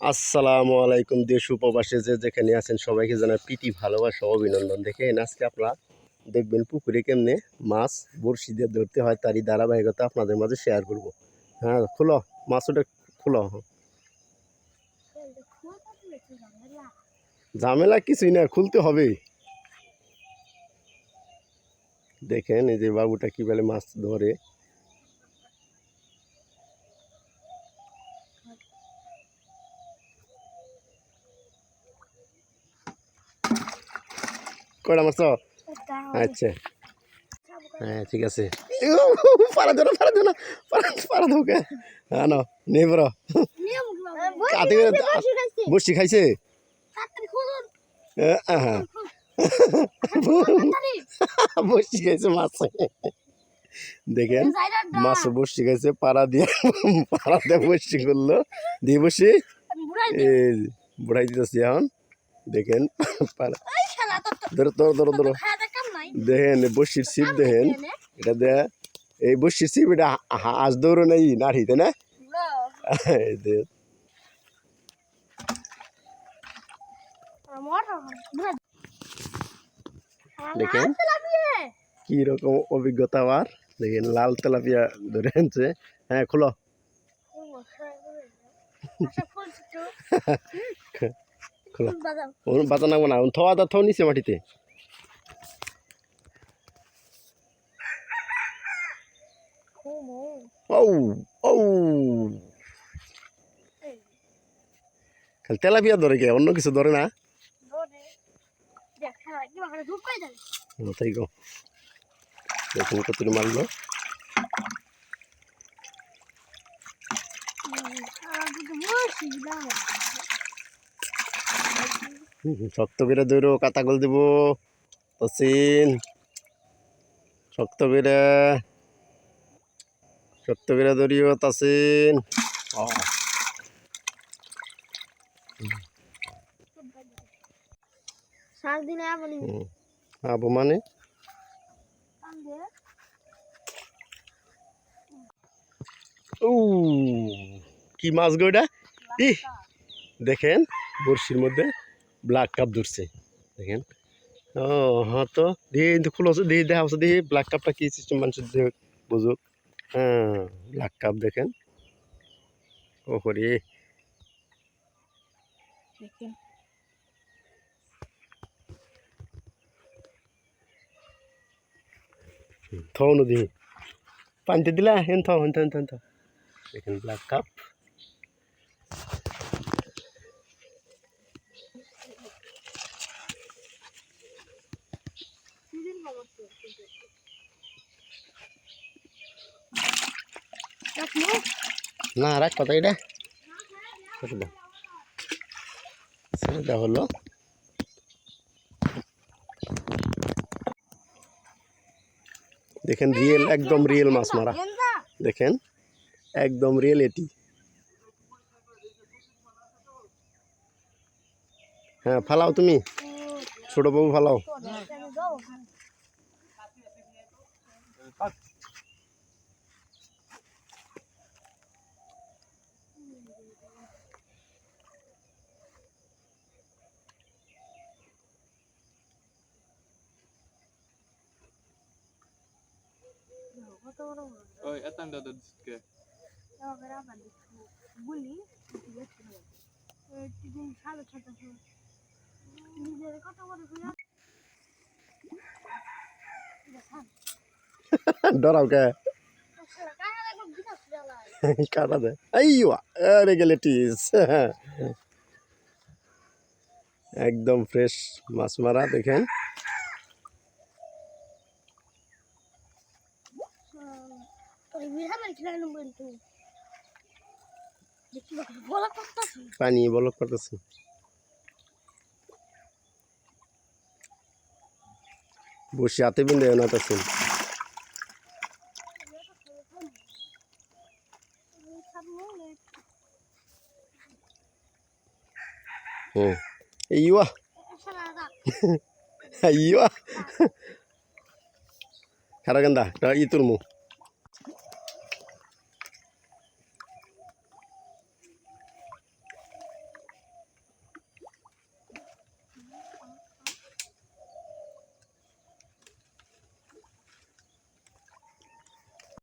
আসসালামু আলাইকুম, দেশ উপবাসে যে যেখানে আছেন সবাইকে জানাই প্রীতি, ভালোবাসা অভিনন্দন। দেখেন, আজকে আপনারা দেখবেন পুকুরে কেমনে মাছ, বড়শি দিয়ে ধরতে হয়, তারই ধারাবাহিকতা আপনাদের মাঝে শেয়ার করব। হ্যাঁ খুলো মাছ ওটা খুলো। ঝামেলা কিছুই না, খুলতে হবে দেখেন, এই যে বাবুটা কি বলে মাছ ধরে। কয়টা মাছ? আচ্ছা। হ্যাঁ ঠিক আছে। পারা দেবো পারা দেবো পারা পারা দেবো কে হ্যাঁ না নেই বড় কাতে করে বসি খাইছে। হ্যাঁ, হ্যাঁ বসি খাইছে মাছ। দেখেন মাছ বসি খাইছে পাড়া দিয়ে পাড়া দিয়ে বসি করল। দিয়ে বসি। বুড়াই দিতেছি এখন। দেখেন ধরো ধরো ধরো ধরো। দেখেন বসির সিপ দেখেন এটা দে এই বসির সিপ এটা হাঁস দৌড়ো নাই নাড়ি তাই না। দেখেন। কি রকম অভিজ্ঞতা আবার দেখেন লাল তেলাপিয়া ধরে আনছে। হ্যাঁ খুলো। খুলো ওর বাতা নাগবো না থওয়া তা থো নিচে মাটিতে। খালি তেলাপিয়া ধরে কে অন্য কিছু ধরে না? ও, তাই গো। দেখুন মারলো। হুম, শক্ত করে দৌড়ো কাতাগল দিব। তসিন। শক্ত করে শক্ত করে দৌড়িও তাসিন মানে? কি মাছ গো এটা? ই দেখেন। বড়শির মধ্যে ব্ল্যাক কাপ ধরছে। দেখেন? ও হ্যাঁ তো দিয়ে কিন্তু খুলো দিয়ে দেখা হচ্ছে দিয়ে ব্ল্যাক কাপটা কি সিস্টেম মানুষ দিয়ে বুঝুক। হ্যাঁ ব্ল্যাক কাপ দেখেন। ও করি থও নদী পানিতে দিলা হেন থও হেন থও হেন থও দেখেন ব্ল্যাক কাপ না রাখ কথা এটা দাও হলো। দেখেন রিয়েল একদম রিয়েল মাছ মারা। দেখেন, একদম রিয়েল এটি। হ্যাঁ ফালাও তুমি। ছোট বাবু ফালাও। Atan da da সাড়ে ছটা নিজের কত বড় ডরাও কে কাটা দে আইও আরে গেলে টিস একদম ফ্রেশ মাছ মারা দেখেন পানি বলক করতেছে। বসে হাতে বিন্দে না তখন হুম এইয়া এইয়া খারা গেন্দা ই তোর মুখ।